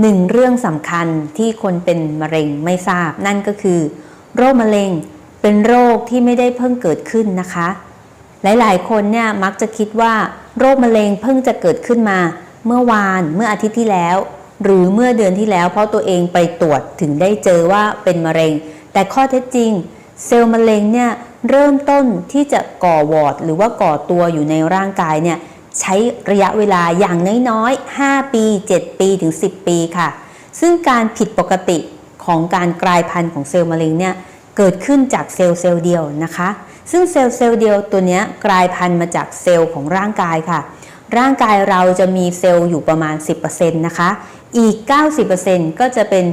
หนึ่งเรื่องสำคัญที่คนเป็นมะเร็งไม่ทราบ นั่นก็คือ โรคมะเร็งเป็นโรคที่ไม่ได้เพิ่งเกิดขึ้นนะคะ หลายๆ คนเนี่ยมักจะคิดว่าโรคมะเร็งเพิ่งจะเกิดขึ้นมา เมื่อวานเมื่ออาทิตย์ที่แล้ว หรือเมื่อเดือนที่แล้ว เพราะตัวเองไปตรวจถึงได้เจอว่าเป็นมะเร็ง แต่ข้อเท็จจริง เซลล์มะเร็งเนี่ยเริ่มต้นที่จะก่อวอร์ดหรือว่าก่อตัวอยู่ในร่างกายเนี่ย ใช้ระยะเวลาอย่างน้อยๆ 5 ปี 7 ปีถึง 10 ปีค่ะ ซึ่งการผิดปกติของการกลายพันธุ์ของเซลล์มะเร็งเนี่ยเกิดขึ้นจากเซลล์เซลล์เดียวนะคะ ซึ่งเซลล์เซลล์เดียวตัวนี้กลายพันธุ์มาจากเซลล์ของร่างกายค่ะ ร่างกายเราจะมีเซลล์อยู่ประมาณ 10%นะคะ อีก 90%ก็จะเป็น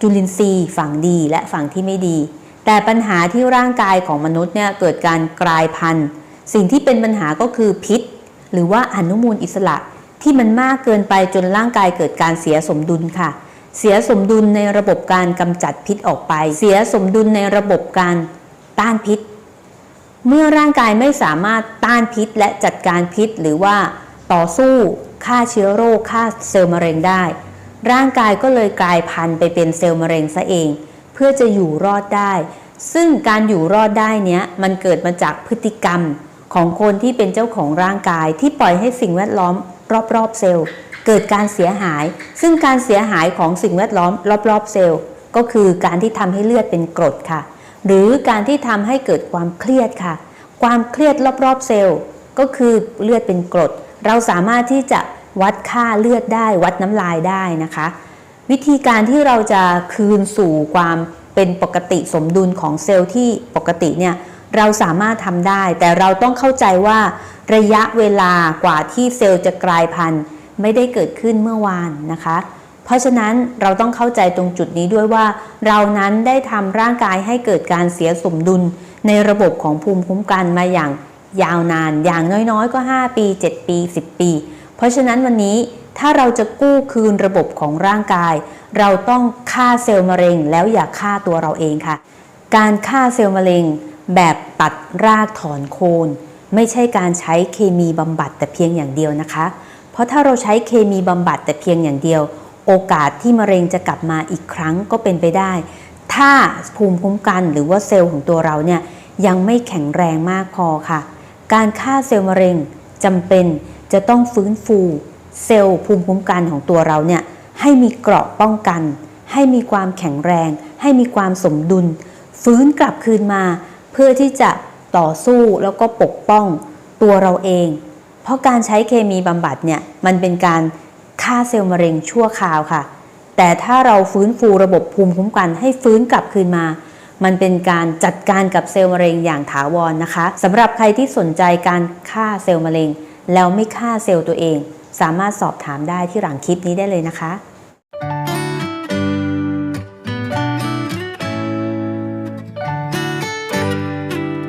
จุลินทรีย์ฝั่งดีและฝั่งที่ไม่ดี แต่ปัญหาที่ร่างกายของมนุษย์เนี่ยเกิดการกลายพันธุ์ สิ่งที่เป็นปัญหาก็คือพิษ หรือว่าอนุมูลอิสระที่มันมากเกินไปจนร่างกายเกิดการเสียสมดุลค่ะ เสียสมดุลในระบบการกำจัดพิษออกไป เสียสมดุลในระบบการต้านพิษ เมื่อร่างกายไม่สามารถต้านพิษและจัดการพิษ หรือว่าต่อสู้ฆ่าเชื้อโรคฆ่าเซลล์มะเร็งได้ ร่างกายก็เลยกลายพันธุ์ไปเป็นเซลล์มะเร็งซะเอง เพื่อจะอยู่รอดได้ ซึ่งการอยู่รอดได้เนี้ยมันเกิดมาจากพฤติกรรม ของคนที่เป็นเจ้าของร่างกายที่ปล่อยให้สิ่งแวดล้อมรอบๆเซลล์เกิดการเสียหาย ซึ่งการเสียหายของสิ่งแวดล้อมรอบๆเซลล์ก็คือการที่ทำให้เลือดเป็นกรดค่ะ หรือการที่ทำให้เกิดความเครียดค่ะ ความเครียดรอบๆเซลล์ก็คือเลือดเป็นกรด เราสามารถที่จะวัดค่าเลือดได้ วัดน้ำลายได้นะคะ วิธีการที่เราจะคืนสู่ความเป็นปกติสมดุลของเซลล์ที่ปกติเนี่ย เราสามารถทำได้ แต่เราต้องเข้าใจว่าระยะเวลากว่าที่เซลล์จะกลายพันธุ์ไม่ได้เกิดขึ้นเมื่อวานนะคะ เพราะฉะนั้นเราต้องเข้าใจตรงจุดนี้ด้วยว่า เรานั้นได้ทำร่างกายให้เกิดการเสียสมดุล ในระบบของภูมิคุ้มกันมาอย่างยาวนานอย่างน้อยๆ ก็ 5 ปี 7 ปี 10 ปี เพราะฉะนั้นวันนี้ถ้าเราจะกู้คืนระบบของร่างกาย เราต้องฆ่าเซลล์มะเร็งแล้วอย่าฆ่าตัวเราเองค่ะ การฆ่าเซลล์มะเร็ง แบบตัดรากถอนโคน ไม่ใช่การใช้เคมีบำบัดแต่เพียงอย่างเดียวนะคะ เพราะถ้าเราใช้เคมีบำบัดแต่เพียงอย่างเดียว โอกาสที่มะเร็งจะกลับมาอีกครั้งก็เป็นไปได้ ถ้าภูมิคุ้มกันหรือว่าเซลล์ของตัวเราเนี่ยยังไม่แข็งแรงมากพอค่ะ การฆ่าเซลล์มะเร็งจำเป็นจะต้องฟื้นฟูเซลล์ภูมิคุ้มกันของตัวเราเนี่ยให้มีเกราะป้องกัน ให้มีความแข็งแรง ให้มีความสมดุล ฟื้นกลับคืนมา เพื่อที่จะต่อสู้แล้วก็ปกป้องตัวเราเอง เพราะการใช้เคมีบำบัดเนี่ยมันเป็นการฆ่าเซลล์มะเร็งชั่วคราวค่ะ แต่ถ้าเราฟื้นฟูระบบภูมิคุ้มกันให้ฟื้นกลับคืนมา มันเป็นการจัดการกับเซลล์มะเร็งอย่างถาวรนนะคะสำหรับใครที่สนใจการฆ่าเซลล์มะเร็ง แล้วไม่ฆ่าเซลล์ตัวเอง สามารถสอบถามได้ที่หลังคลิปนี้ได้เลยนะคะ